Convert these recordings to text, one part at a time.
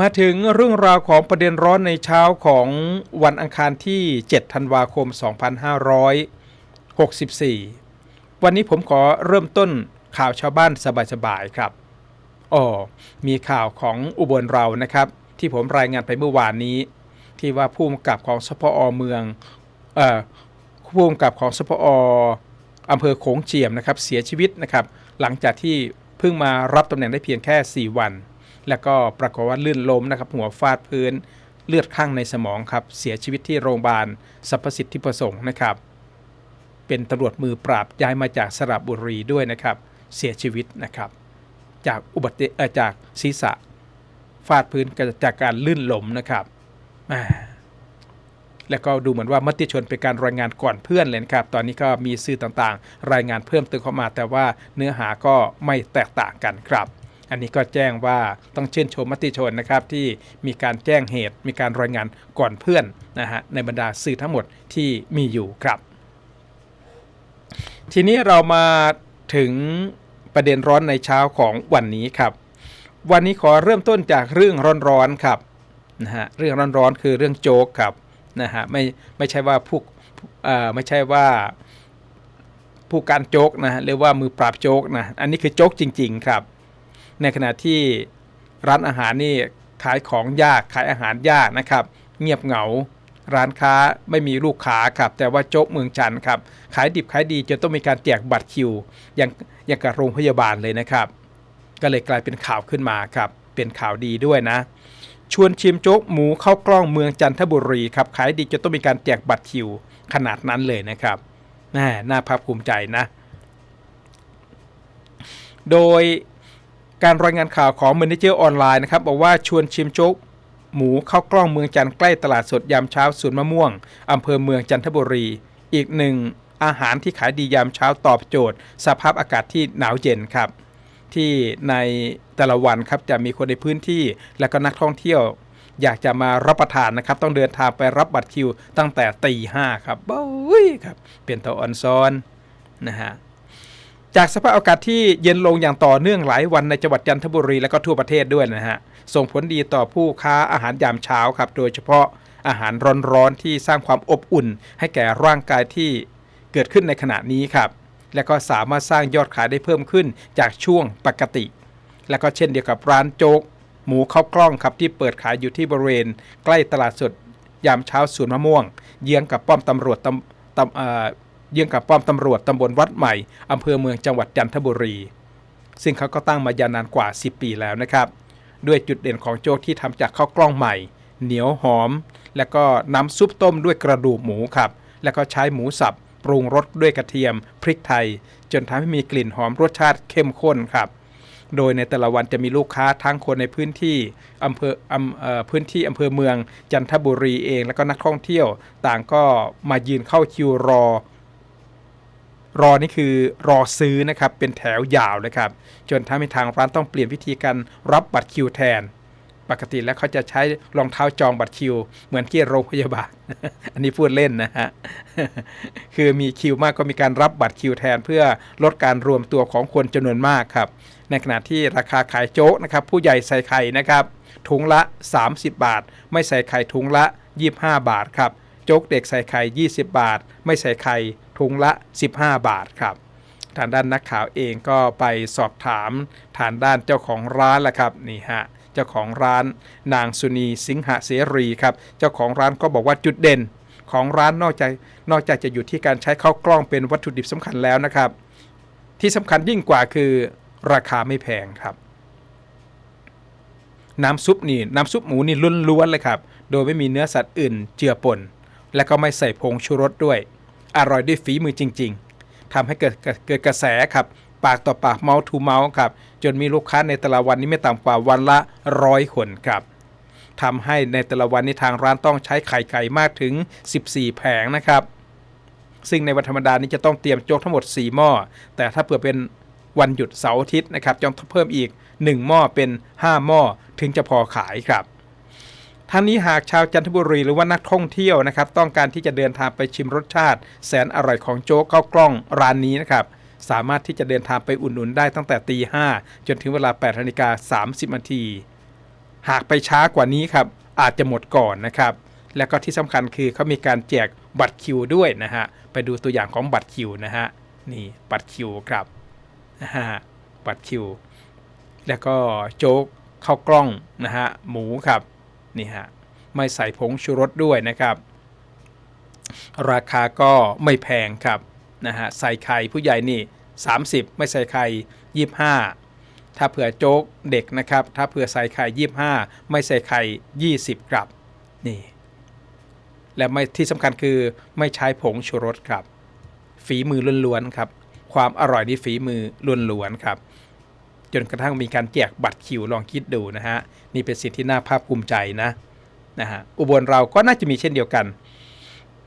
มาถึงเรื่องราวของประเด็นร้อนในเช้าของวันอังคารที่ 7 ธันวาคม 2564 วันนี้ผมขอเริ่มต้นข่าวชาวบ้านสบายๆครับอ๋อมีข่าวของอุบลเรานะครับ ที่ผมรายงานไปเมื่อวานนี้ ที่ว่าผู้กำกับของสพอเมืองเอ่อผู้กำกับของสพออำเภอโขงเจียมนะครับเสียชีวิตนะครับ หลังจากที่เพิ่งมารับตำแหน่งได้เพียงแค่ 4 วัน แล้วก็ปรากฏว่าลื่นล้มนะครับ หัวฟาดพื้น เลือดข้างในสมองครับ เสียชีวิตที่โรงพยาบาลสรรพสิทธิประสงค์นะครับ เป็นตำรวจมือปราบย้ายมาจากสระบุรีด้วยนะครับ เสียชีวิตนะครับ จากอุบัติเออจากศีรษะ ฟาดพื้นจากการลื่นล้มนะครับแล้วก็ดูเหมือนว่ามติชนเป็นการรายงานก่อนเพื่อนเลยนะครับ ตอนนี้ก็มีสื่อต่างๆ รายงานเพิ่มเติมเข้ามา แต่ว่าเนื้อหาก็ไม่แตกต่างกันครับ อันนี้ก็แจ้งว่าต้องชื่นชมมติชนนะครับที่มีการแจ้งเหตุ มีการรายงานก่อนเพื่อนนะฮะในบรรดาสื่อทั้งหมดที่มีอยู่ครับ ทีนี้เรามาถึงประเด็นร้อนในเช้าของวันนี้ครับ วันนี้ขอเริ่มต้นจากเรื่องร้อนๆครับนะฮะเรื่องร้อนๆคือเรื่องโจ๊กครับนะฮะไม่ไม่ใช่ว่าผู้อ่อไม่ใช่ว่าผู้การโจ๊กนะฮะหรือว่ามือปราบโจ๊กนะอันนี้คือโจ๊กจริง ๆ ครับ ในขณะที่ร้านอาหารนี่ขายของยากขายอาหารยากนะครับ เงียบเหงา ร้านค้าไม่มีลูกค้าครับ แต่ว่าโจ๊กเมืองจันทร์ครับ ขายดิบขายดีจนต้องมีการแจกบัตรคิว อย่างอย่างกับโรงพยาบาลเลยนะครับ ก็เลยกลายเป็นข่าวขึ้นมาครับ เป็นข่าวดีด้วยนะ ชวนชิมโจ๊กหมูเข้ากล้องเมืองจันทบุรีครับ ขายดีจนต้องมีการแจกบัตรคิว ขนาดนั้นเลยนะครับ น่น่าภาคภูมิใจนะ โดย การรายงานข่าวของ m ม n เจอร์ออนไลน์นะครับบอกว่าชวนชิมโจ๊กหมูเข้ากล้องเมืองจันทร์ใกล้ตลาดสดยามเช้าสวนมะม่วงอำเภอเมืองจันทบุรี อีกหนึ่งอาหารที่ขายดียามเช้าตอบโจทย์ สภาพอากาศที่หนาวเย็นครับ ที่ในแต่ละวันครับจะมีคนในพื้นที่และก็นักท่องเที่ยว อยากจะมารับประทานนะครับ ต้องเดินทางไปรับบัตรคิวตั้งแต่ตีห้าครับบ้ยครับเปลี่ยนตัวออนซอนนะฮะ จากสภาพอากาศที่เย็นลงอย่างต่อเนื่องหลายวันในจังหวัดจันทบุรีและก็ทั่วประเทศด้วยนะฮะ ส่งผลดีต่อผู้ค้าอาหารยามเช้าครับ โดยเฉพาะอาหารร้อนๆที่สร้างความอบอุ่น ให้แก่ร่างกายที่เกิดขึ้นในขณะนี้ครับ และก็สามารถสร้างยอดขายได้เพิ่มขึ้นจากช่วงปกติ และก็เช่นเดียวกับร้านโจ๊ก หมูข้าวกล้องครับที่เปิดขายอยู่ที่บริเวณ ใกล้ตลาดสดยามเช้าสวนมะม่วง เยื้องกับป้อมตำรวจตำตำ เอ่ยื้องกับป้อมตำรวจตำบลวัดใหม่อำเภอเมืองจังหวัดจันทบุรี ซึ่งเขาก็ตั้งมายาวนานกว่า 10 ปีแล้วนะครับ ด้วยจุดเด่นของโจ๊กที่ทำจากข้าวกล้องใหม่ เหนียวหอม แล้วก็น้ำซุปต้มด้วยกระดูกหมูครับ แล้วก็ใช้หมูสับปรุงรสด้วยกระเทียม พริกไทย จนทำให้มีกลิ่นหอมรสชาติเข้มข้นครับ โดยในแต่ละวันจะมีลูกค้าทั้งคนในพื้นที่อำเภออำเอ่อพื้นที่อำเภอเมืองจันทบุรีเอง แล้วก็นักท่องเที่ยว ต่างก็มายืนเข้าคิวรอ รอนี่คือรอซื้อนะครับเป็นแถวยาวนะครับจนทำให้ทางร้านต้องเปลี่ยนวิธีการรับบัตรคิวแทน ปกติแล้วเขาจะใช้รองเท้าจองบัตรคิว เหมือนที่โรงพยาบาล อันนี้พูดเล่นนะฮะคือมีคิวมากก็มีการรับบัตรคิวแทน เพื่อลดการรวมตัวของคนจำนวนมากครับ ในขณะที่ราคาขายโจ๊กนะครับผู้ใหญ่ใส่ไข่นะครับถุงละ 30 บาท ไม่ใส่ไข่ถุงละ 25 บาทครับโจ๊กเด็กใส่ไข่ 20 บาท ไม่ใส่ไข่ ถุงละ 15 บาทครับ ทางด้านนักข่าวเองก็ไปสอบถามทางด้านเจ้าของร้านแหละครับนี่ฮะเจ้าของร้านนางสุนีสิงหเสรีครับเจ้าของร้านก็บอกว่าจุดเด่นของร้านนอกจากนอกจากจะอยู่ที่การใช้ข้าวกล้องเป็นวัตถุดิบสำคัญแล้วนะครับ ที่สำคัญยิ่งกว่าคือราคาไม่แพงครับ น้ำซุปนี่น้ำซุปหมูนี่ล้วนๆเลยครับ โดยไม่มีเนื้อสัตว์อื่นเจือปน และก็ไม่ใส่ผงชูรสด้วย อร่อยด้วยฝีมือจริง ๆทำให้เกิดเกิดกระแสครับปากต่อปากเมาส์ทูเมาส์ครับจนมีลูกค้าในแต่ละวันนี้ไม่ต่ำกว่าวันละร้อยคนครับทำให้ในแต่ละวันนี้ทางร้านต้องใช้ไข่ไก่มากถึง 14 แผงนะครับ ซึ่งในวันธรรมดานี้จะต้องเตรียมโจ๊กทั้งหมด 4 หม้อ แต่ถ้าเผื่อเป็นวันหยุดเสาร์อาทิตย์นะครับจะต้องเพิ่มอีก 1 หม้อเป็น 5 หม้อถึงจะพอขายครับ ทั้งนี้หากชาวจันทบุรีหรือว่านักท่องเที่ยวนะครับต้องการที่จะเดินทางไปชิมรสชาติ แสนอร่อยของโจ๊กข้าวกล้องร้านนี้นะครับสามารถที่จะเดินทางไปอุ่นๆได้ตั้งแต่ตีห้าจนถึงเวลา8นาฬิกา30นาทีหากไปช้ากว่านี้ครับอาจจะหมดก่อนนะครับ แล้วก็ที่สำคัญคือเขามีการแจกบัตรคิวด้วยนะฮะไปดูตัวอย่างของบัตรคิวนะฮะนี่บัตรคิวครับนะฮะบัตรคิว แล้วก็โจ๊กข้าวกล้องนะฮะหมูครับ นี่ฮะไม่ใส่ผงชูรสด้วยนะครับ ราคาก็ไม่แพงครับนะฮะใส่ไข่ผู้ใหญ่นี่ 30 ไม่ใส่ไข่25ถ้าเผื่อโจ๊กเด็กนะครับ ถ้าเผื่อใส่ไข่25ไม่ใส่ไข่ 20ครับนี่ และไม่ที่สำคัญคือไม่ใช้ผงชูรสครับ ฝีมือล้วนๆครับ ความอร่อยนี่ฝีมือล้วนๆครับ จนกระทั่งมีการแจกบัตรคิวลองคิดดูนะฮะนี่เป็นสิ่งที่น่าภาคภูมิใจนะนะฮะอุบลเราก็น่าจะมีเช่นเดียวกัน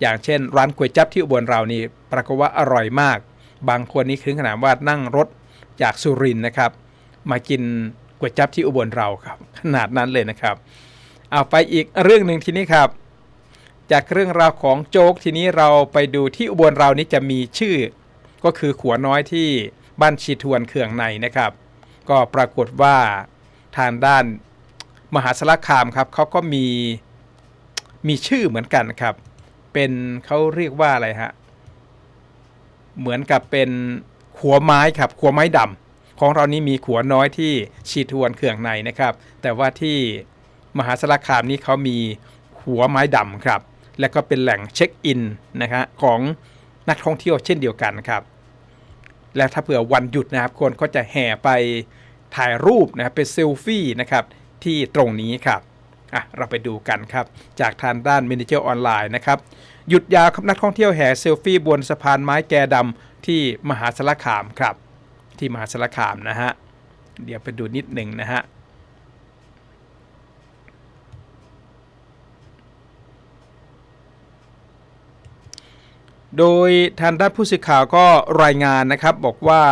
อย่างเช่น ร้านก๋วยจั๊บที่อุบลเรานี่ปรากฏว่าอร่อยมาก บางคนนี่ถึงขนาดว่านั่งรถจากสุรินนะครับ มากินก๋วยจั๊บที่อุบลเราครับ ขนาดนั้นเลยนะครับเอาไปอีกเรื่องหนึ่งทีนี้ครับ จากเรื่องราวของโจ๊กทีนี้เราไปดูที่อุบลเรานี่จะมีชื่อ ก็คือขัวน้อยที่บ้านชีทวนเขื่องในนะครับ ก็ปรากฏว่าทางด้านมหาสารคามครับเขาก็มีมีชื่อเหมือนกันครับ เป็นเขาเรียกว่าอะไรฮะเหมือนกับเป็นขัวไม้ครับขัวไม้ดำของเรานี่มีขัวน้อยที่ชีดทวนเขื่องในนะครับ แต่ว่าที่มหาสารคามนี่เขามีหัวไม้ดำครับ และก็เป็นแหล่งเช็คอินนะฮะของนักท่องเที่ยวเช่นเดียวกันครับ และถ้าเผื่อวันหยุดนะครับคนก็จะแห่ไปถ่ายรูปนะครับเป็นเซลฟี่นะครับที่ตรงนี้ครับอะเราไปดูกันครับ จากทางด้านมินิเจอร์ออนไลน์นะครับหยุดยาวครับนักท่องเที่ยวแห่เซลฟี่บนสะพานไม้แกดำที่มหาสารคามครับ ที่มหาสารคามนะฮะเดี๋ยวไปดูนิดหนึ่งนะฮะ โดยทางด้านผู้สื่อข่าวก็รายงานนะครับบอกว่า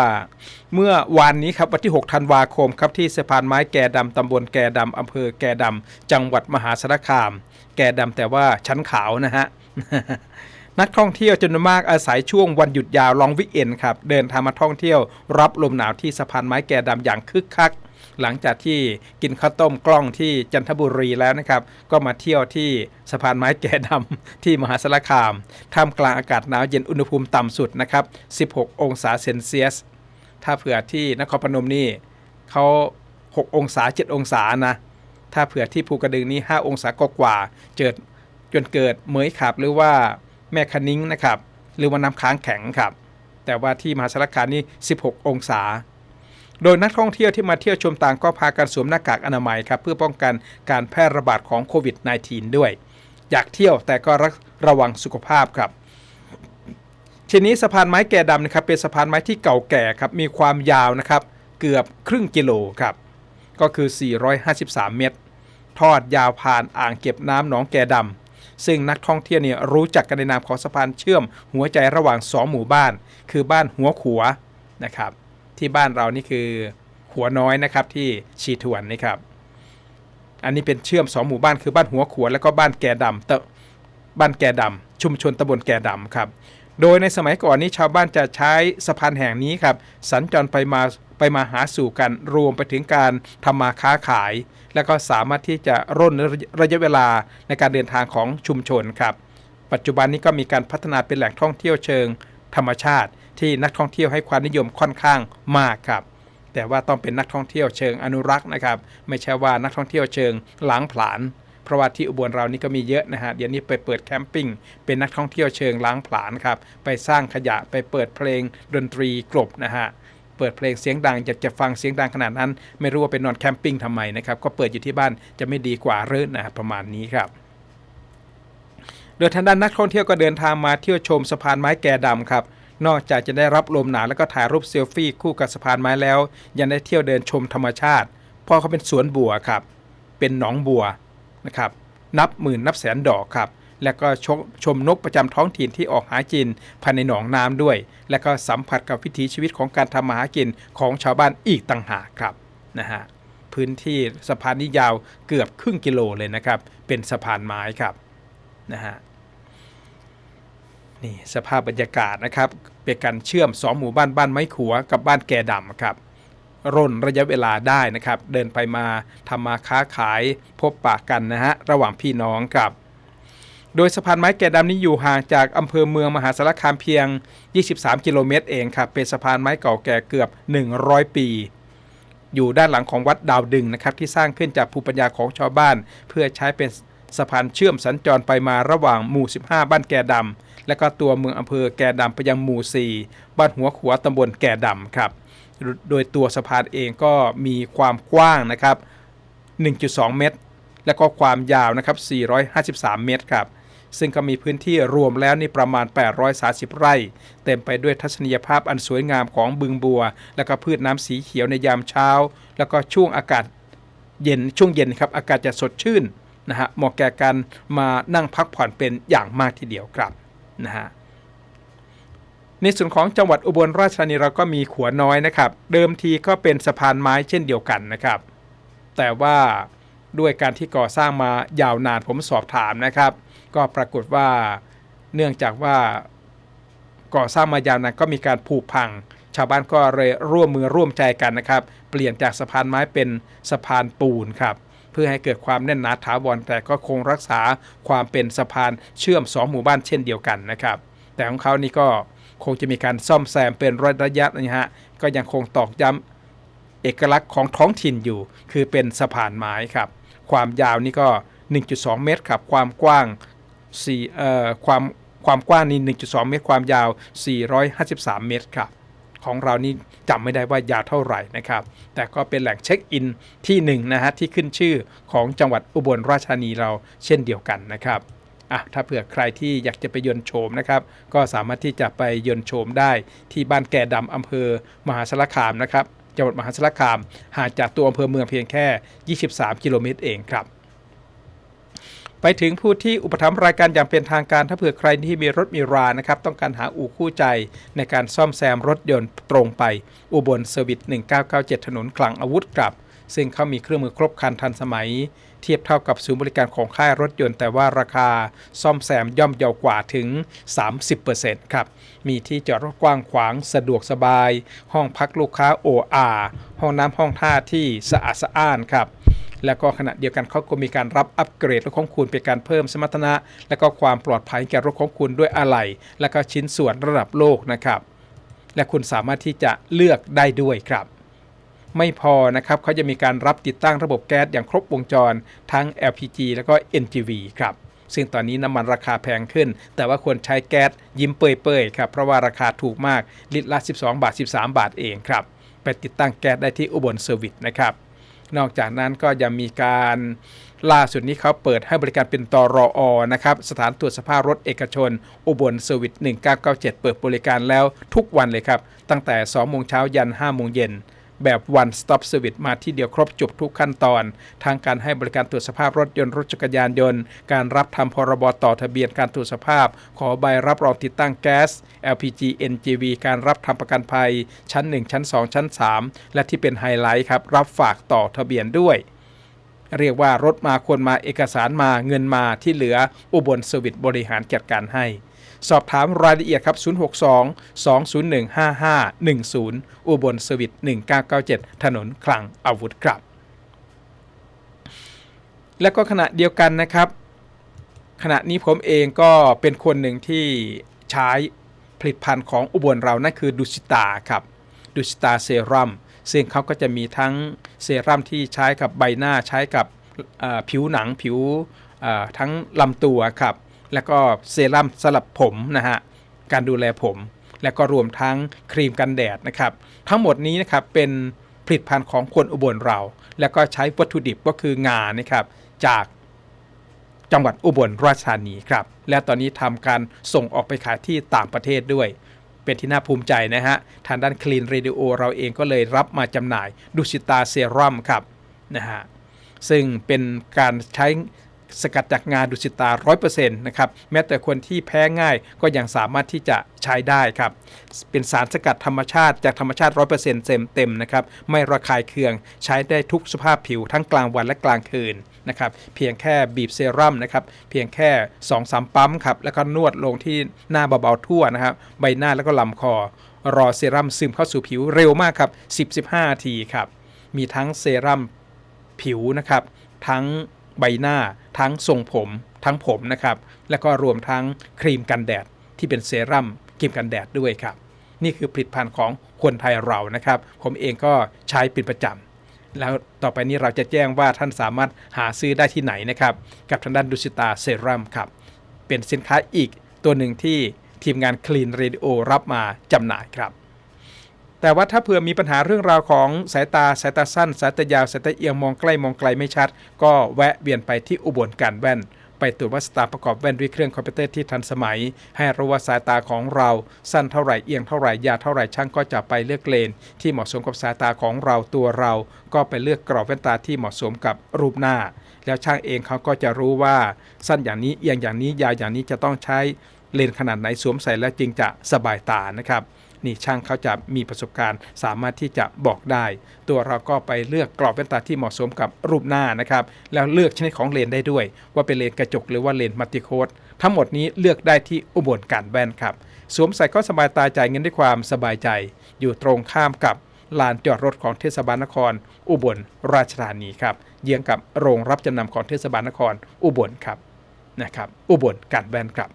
เมื่อวานนี้ครับวันที่ 6 ธันวาคมครับที่สะพานไม้แก่ดำตำบลแก่ดำอำเภอแก่ดำจังหวัดมหาสารคาม แก่ดำแต่ว่าชั้นขาวนะฮะนักท่องเที่ยวจำนวนมากอาศัยช่วงวันหยุดยาวลองวิกเอนครับ เดินทางมาท่องเที่ยวรับลมหนาวที่สะพานไม้แก่ดำอย่างคึกคัก หลังจากที่กินข้าวต้มกล้องที่จันทบุรีแล้วนะครับ ก็มาเที่ยวที่สะพานไม้แก่ดำที่มหาสารคาม ท่ามกลางอากาศหนาวเย็นอุณหภูมิต่ำสุดนะครับ 16 องศาเซนเซียส ถ้าเผื่อที่นครพนมนี่เขา6 องศา 7 องศานะ ถ้าเผื่อที่ภูกระดึงนี่5องศากว่าเจิดจนเกิดเหมยขับหรือว่าแม่คนิ้งนะครับ หรือว่าน้ำค้างแข็งครับ แต่ว่าที่มหาสารคามนี่ 16 องศา โดยนักท่องเที่ยวที่มาเที่ยวชมต่างก็พากันสวมหน้ากากอนามัยครับเพื่อป้องกันการแพร่ระบาดของโควิด -19 ด้วย อยากเที่ยวแต่ก็รักระวังสุขภาพครับทีนี้สะพานไม้แก่ดำนะครับเป็นสะพานไม้ที่เก่าแก่ครับมีความยาวนะครับเกือบครึ่งกิโลครับก็คือ 453 เมตร ทอดยาวผ่านอ่างเก็บน้ำหนองแก่ดำซึ่งนักท่องเที่ยวเนี่ยรู้จักกันในนามของสะพานเชื่อมหัวใจระหว่าง 2 หมู่บ้าน คือบ้านหัวขัวนะครับ ที่บ้านเรานี่คือหัวน้อยนะครับที่ชีทวนนี่ครับ อันนี้เป็นเชื่อม2หมู่บ้านคือบ้านหัวขัวแล้วก็บ้านแก่ดำเตะบ้านแก่ดำชุมชนตำบลแก่ดำครับ โดยในสมัยก่อนนี้ชาวบ้านจะใช้สะพานแห่งนี้ครับ สัญจรไปมาไปมาหาสู่กันรวมไปถึงการทำมาค้าขาย แล้วก็สามารถที่จะร่นระยะเวลาในการเดินทางของชุมชนครับ ปัจจุบันนี้ก็มีการพัฒนาเป็นแหล่งท่องเที่ยวเชิง ธรรมชาติ ที่นักท่องเที่ยวให้ความนิยมค่อนข้างมากครับแต่ว่าต้องเป็นนักท่องเที่ยวเชิงอนุรักษ์นะครับ ไม่ใช่ว่านักท่องเที่ยวเชิงล้างผลาญเพราะว่าที่อุบลเรานี่ก็มีเยอะนะฮะเดี๋ยวนี้ไปเปิดแคมปิ้งเป็นนักท่องเที่ยวเชิงล้างผลาญครับไปสร้างขยะไปเปิดเพลงดนตรีกลบนะฮะเปิดเพลงเสียงดังอยากจะฟังเสียงดังขนาดนั้น ไม่รู้ว่าไปนอนแคมปิ้งทำไมนะครับก็เปิดอยู่ที่บ้านจะไม่ดีกว่าหรือนะฮะประมาณนี้ครับ โดยทางด้านนักท่องเที่ยวก็เดินทางมาเที่ยวชมสะพานไม้แก่ดำครับนอกจากจะได้รับลมหนาวแล้วก็ถ่ายรูปเซลฟี่คู่กับสะพานไม้แล้ว ยังได้เที่ยวเดินชมธรรมชาติเพราะเขาเป็นสวนบัวครับ เป็นหนองบัวนะครับ นับหมื่นนับแสนดอกครับ แล้วก็ชมชมนกประจำท้องถิ่นที่ออกหากินภายในหนองน้ำด้วย และก็สัมผัสกับวิถีชีวิตของการทำมาหากินของชาวบ้านอีกต่างหากครับนะฮะพื้นที่สะพานนี้ยาวเกือบครึ่งกิโลเลยนะครับ เป็นสะพานไม้ครับ นะฮะนี่สภาพบรรยากาศนะครับเป็นการเชื่อม2หมู่บ้านบ้านไม้ขัวกับบ้านแก่ดำครับร่นระยะเวลาได้นะครับ เดินไปมาทำมาค้าขายพบปะกันนะฮะระหว่างพี่น้องครับ โดยสะพานไม้แก่ดำนี้อยู่ห่างจากอำเภอเมืองมหาสารคามเพียง 23 กิโลเมตรเองครับเป็นสะพานไม้เก่าแก่เกือบ 100 ปี อยู่ด้านหลังของวัดดาวดึงนะครับที่สร้างขึ้นจากภูมิปัญญาของชาวบ้าน เพื่อใช้เป็น สะพานเชื่อมสัญจรไปมาระหว่างหมู่ 15 บ้านแก่ดำและก็ตัวเมืองอำเภอแก่ดำไปยังหมู่ 4 บ้านหัวขัวตำบลแก่ดำครับ โดยตัวสะพานเองก็มีความกว้างนะครับ 1.2 เมตร และก็ความยาวนะครับ 453 เมตรครับซึ่งก็มีพื้นที่รวมแล้วนี่ประมาณ 830 ไร่ เต็มไปด้วยทัศนียภาพอันสวยงามของบึงบัว แล้วก็พืชน้ำสีเขียวในยามเช้า แล้วก็ช่วงอากาศเย็นช่วงเย็นครับอากาศจะสดชื่น นะฮะเหมาะแก่การมานั่งพักผ่อนเป็นอย่างมากทีเดียวครับนะฮะในส่วนของจังหวัดอุบลราชธานีเราก็มีขัวน้อยนะครับ เดิมทีก็เป็นสะพานไม้เช่นเดียวกันนะครับ แต่ว่าด้วยการที่ก่อสร้างมายาวนานผมสอบถามนะครับ ก็ปรากฏว่าเนื่องจากว่าก่อสร้างมายาวนานก็มีการผุพัง ชาวบ้านก็เลยร่วมมือร่วมใจกันนะครับ เปลี่ยนจากสะพานไม้เป็นสะพานปูนครับ เพื่อให้เกิดความแน่นหนาถาวรแต่ก็คงรักษาความเป็นสะพานเชื่อมสองหมู่บ้านเช่นเดียวกันนะครับ แต่ของเขานี่ก็คงจะมีการซ่อมแซมเป็นระยะนะฮะก็ยังคงตอกย้ำเอกลักษณ์ของท้องถิ่นอยู่ คือเป็นสะพานไม้ครับ ความยาวนี่ก็ 1.2 เมตรครับความกว้าง4เอ่อความความกว้างนี่1.2 เมตร ความยาว 453 เมตรครับ ของเรานี่จำไม่ได้ว่ายาวเท่าไหร่นะครับ แต่ก็เป็นแหล่งเช็คอินที่หนึ่งนะฮะที่ขึ้นชื่อของจังหวัดอุบลราชธานีเราเช่นเดียวกันนะครับอะถ้าเผื่อใครที่อยากจะไปยนโฉมนะครับ ก็สามารถที่จะไปยนโฉมได้ที่บ้านแก่ดำอำเภอมหาสารคามนะครับจังหวัดมหาสารคามห่างจากตัวอำเภอเมืองเพียงแค่ 23 กิโลเมตรเองครับ ไปถึงผู้ที่อุปถัมภ์รายการอย่างเป็นทางการถ้าเผื่อใครที่มีรถมีรานะครับต้องการหาอู่คู่ใจในการซ่อมแซมรถยนต์ตรงไป อุบลเซอร์วิส1997 ถนนคลังอาวุธครับ ซึ่งเขามีเครื่องมือครบครันทันสมัย เทียบเท่ากับศูนย์บริการของค่ายรถยนต์แต่ว่าราคาซ่อมแซมย่อมเยาวกว่าถึง 30%ครับ มีที่จอดรถกว้างขวางสะดวกสบาย ห้องพักลูกค้าโออาห้องน้ำห้องท่าที่สะอาดสะอ้านครับ แล้วก็ขณะเดียวกันเขาก็มีการรับอัปเกรดรถของคุณเป็นการเพิ่มสมรรถนะ และก็ความปลอดภัยแก่รถของคุณด้วยอะไหล่และก็ชิ้นส่วนระดับโลกนะครับ และคุณสามารถที่จะเลือกได้ด้วยครับไม่พอนะครับเขาจะมีการรับติดตั้งระบบแก๊สอย่างครบวงจร ทั้ง LPG แล้วก็ NGV ครับ ซึ่งตอนนี้น้ำมันราคาแพงขึ้น แต่ว่าควรใช้แก๊สยิ้มเปยๆครับ เพราะว่าราคาถูกมาก ลิตรละ 12 บาท 13 บาทเองครับ ไปติดตั้งแก๊สได้ที่อุบลเซอร์วิสนะครับ นอกจากนั้นก็ยังมีการล่าสุดนี้เขาเปิดให้บริการเป็นตรออนะครับ สถานตรวจสภาพรถเอกชน อุบลเซอร์วิส1997 เปิดบริการแล้วทุกวันเลยครับ ตั้งแต่ 2 โมงเช้ายัน 5 โมงเย็น แบบ one stop service มาที่เดียวครบจบทุกขั้นตอน ทางการให้บริการตรวจสภาพรถยนต์รถจักรยานยนต์ การรับทำพรบต่อทะเบียนการตรวจสภาพ ขอใบรับรองติดตั้งแก๊ส LPG NGV การรับทำประกันภัย ชั้น 1 ชั้น 2 ชั้น 3 และที่เป็นไฮไลท์ครับรับฝากต่อทะเบียนด้วยเรียกว่ารถมาควรมาเอกสารมาเงินมาที่เหลืออุบลเซอร์วิสบริหารจัดการให้ สอบถามรายละเอียดครับ 062 201 5510 อุบลเซอร์วิส1997 ถนนคลังอาวุธครับ และก็ขณะเดียวกันนะครับ ขณะนี้ผมเองก็เป็นคนหนึ่งที่ใช้ผลิตภัณฑ์ของอุบลเรานั่นคือดุสิตาครับดุสิตาเซรั่มซึ่งเขาก็จะมีทั้งเซรั่มที่ใช้กับใบหน้าใช้กับผิวหนังผิวทั้งลำตัวครับ แล้วก็เซรั่มสำหรับผมนะฮะการดูแลผม แล้วก็รวมทั้งครีมกันแดดนะครับ ทั้งหมดนี้นะครับเป็นผลิตภัณฑ์ของคนอุบลเรา แล้วก็ใช้วัตถุดิบก็คืองานะครับจากจังหวัดอุบลราชธานีครับ และตอนนี้ทำการส่งออกไปขายที่ต่างประเทศด้วย เป็นที่น่าภูมิใจนะฮะ ทางด้านคลีนเรดิโอเราเองก็เลยรับมาจำหน่ายดุสิตาเซรั่มครับนะฮะ ซึ่งเป็นการใช้ สกัดจากงาดุสิตา 100%นะครับแม้แต่คนที่แพ้ง่ายก็ยังสามารถที่จะใช้ได้ครับ เป็นสารสกัดธรรมชาติจากธรรมชาติ 100%เต็มเต็มนะครับไม่ระคายเคืองใช้ได้ทุกสภาพผิวทั้งกลางวันและกลางคืนนะครับเพียงแค่บีบเซรั่มนะครับเพียงแค่2-3ปั๊มครับแล้วก็นวดลงที่หน้าเบาๆทั่วนะครับใบหน้าแล้วก็ลำคอ รอเซรั่มซึมเข้าสู่ผิวเร็วมากครับ10-15นาทีครับมีทั้งเซรั่มผิวนะครับทั้ง ใบหน้าทั้งทรงผม ทั้งผมนะครับ แล้วก็รวมทั้งครีมกันแดดที่เป็นเซรั่มครีมกันแดดด้วยครับ นี่คือผลิตภัณฑ์ของคนไทยเรานะครับ ผมเองก็ใช้เป็นประจำแล้วต่อไปนี้เราจะแจ้งว่าท่านสามารถหาซื้อได้ที่ไหนนะครับ กับทางด้านดุสิตาเซรั่มครับ เป็นสินค้าอีกตัวหนึ่งที่ทีมงาน Clean Radio รับมาจำหน่ายครับ แต่ว่าถ้าเผื่อมีปัญหาเรื่องราวของสายตาสายตาสั้น สายตายาวสายตาเอียงมองใกล้มองไกลไม่ชัด ก็แวะเวียนไปที่อุบลการแว่น ไปตรวจวัดสาตาประกอบแว่นด้วยเครื่องคอมพิวเตอร์ที่ทันสมัย ให้รู้ว่าสายตาของเราสั้นเท่าไหร่เอียงเท่าไหร่ยาวเท่าไหร่ช่างก็จะไปเลือกเลน ที่เหมาะสมกับสายตาของเราตัวเรา ก็ไปเลือกกรอบแว่นตาที่เหมาะสมกับรูปหน้า แล้วช่างเองเขาก็จะรู้ว่าสั้นอย่างนี้เอียงอย่างนี้ยาวอย่างนี้จะต้องใช้เลนขนาดไหนสวมใส่แล้วจึงจะสบายตานะครับ นี่ช่างเขาจะมีประสบการณ์ สามารถที่จะบอกได้ ตัวเราก็ไปเลือกกรอบแว่นตาที่เหมาะสมกับรูปหน้านะครับแล้วเลือกชนิดของเลนได้ด้วย ว่าเป็นเลนกระจกหรือว่าเลนมัลติโคดทั้งหมดนี้เลือกได้ที่อุบลการแว่นครับสวมใส่ก็สบายตาจ่ายเงินด้วยความสบายใจ อยู่ตรงข้ามกับลานจอดรถของเทศบาลนคร อุบลราชธานีครับเยื้องกับโรงรับจำนำของเทศบาลนคร อุบลครับนะครับ อุบลการแว่นครับ